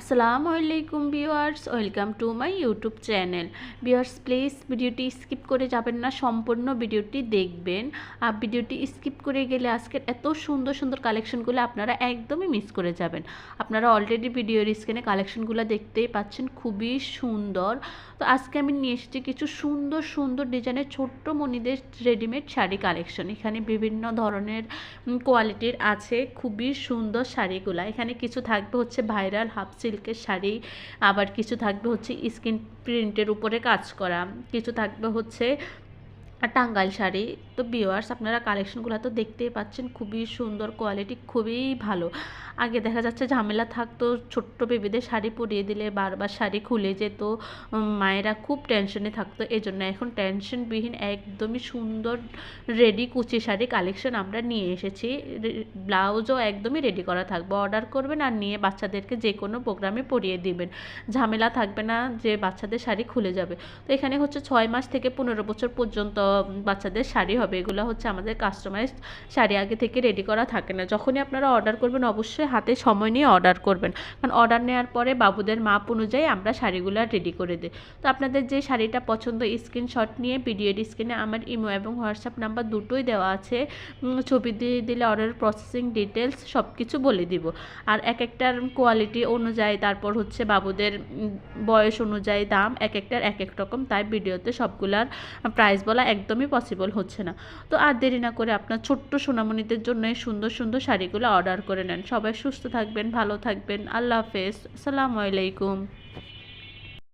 আসসালামু আলাইকুম viewers, welcome to my YouTube channel. Viewers, please ভিডিওটি স্কিপ করে যাবেন না, সম্পূর্ণ ভিডিওটি দেখবেন। আর ভিডিওটি স্কিপ করে গেলে আজকের এত সুন্দর সুন্দর কালেকশনগুলো আপনারা একদমই মিস করে যাবেন। আপনারা অলরেডি ভিডিওর স্ক্রিনে কালেকশনগুলো দেখতেই পাচ্ছেন, খুবই সুন্দর। তো আজকে আমি নিয়ে এসেছি কিছু সুন্দর সুন্দর ডিজাইনের ছোট্ট মনিদের রেডিমেড শাড়ি কালেকশন। এখানে বিভিন্ন ধরনের কোয়ালিটির আছে, খুবই সুন্দর শাড়িগুলো। এখানে কিছু থাকবে হচ্ছে ভাইরাল হাফ সিল্কের শাড়ি আবার কিছু থাকবে হচ্ছে স্কিন প্রিন্টের উপরে কাজ করা কিছু থাকবে হচ্ছে টাঙ্গাইল শাড়ি। তো বিওয়ার্স আপনারা কালেকশনগুলো তো দেখতেই পাচ্ছেন, খুবই সুন্দর কোয়ালিটি খুবই ভালো। আগে দেখা যাচ্ছে ঝামেলা থাকতো, ছোট্ট বেবিদের শাড়ি পরিয়ে দিলে, বারবার শাড়ি খুলে যেত মায়েরা খুব টেনশনে থাকতো। এই জন্য এখন টেনশনবিহীন একদমই সুন্দর রেডি কুচি শাড়ি কালেকশন আমরা নিয়ে এসেছি। ব্লাউজও একদমই রেডি করা থাকবে। অর্ডার করবেন আর নিয়ে বাচ্চাদেরকে যে কোনো প্রোগ্রামে পরিয়ে দিবেন। ঝামেলা থাকবে না যে বাচ্চাদের শাড়ি খুলে যাবে। তো এখানে হচ্ছে ছয় মাস থেকে পনেরো বছর পর্যন্ত বাচ্চাদের শাড়ি হবে, এগুলো হচ্ছে আমাদের কাস্টমাইজ শাড়ি, আগে থেকে রেডি করা থাকে না। যখনই আপনারা অর্ডার করবেন, অবশ্যই হাতে সময় নিয়ে অর্ডার করবেন। কারণ অর্ডার নেওয়ার পরে বাবুদের মাপ অনুযায়ী আমরা শাড়িগুলো রেডি করে দিই। তো আপনাদের যে শাড়িটা পছন্দ স্ক্রিনশট নিয়ে পিডিএড স্ক্রিনে আমার ইমো এবং হোয়াটসঅ্যাপ নাম্বার দুটোই দেওয়া আছে। ছবি দিয়ে দিলে অর্ডার প্রসেসিং ডিটেলস সব কিছু বলে দিব। আর এক একটার কোয়ালিটি অনুযায়ী, তারপর হচ্ছে বাবুদের বয়স অনুযায়ী দাম এক একটার এক এক রকম। তাই ভিডিওতে সবগুলার প্রাইস বলা একদমই পসিবল হচ্ছে না। তো আর দেরি না করে আপনার ছোট্ট সোনামণিদের জন্য এই সুন্দর সুন্দর শাড়িগুলো অর্ডার করে নেন। সবাই সুস্থ থাকবেন, ভালো থাকবেন। আল্লাহ হাফেজ। আসসালামু আলাইকুম।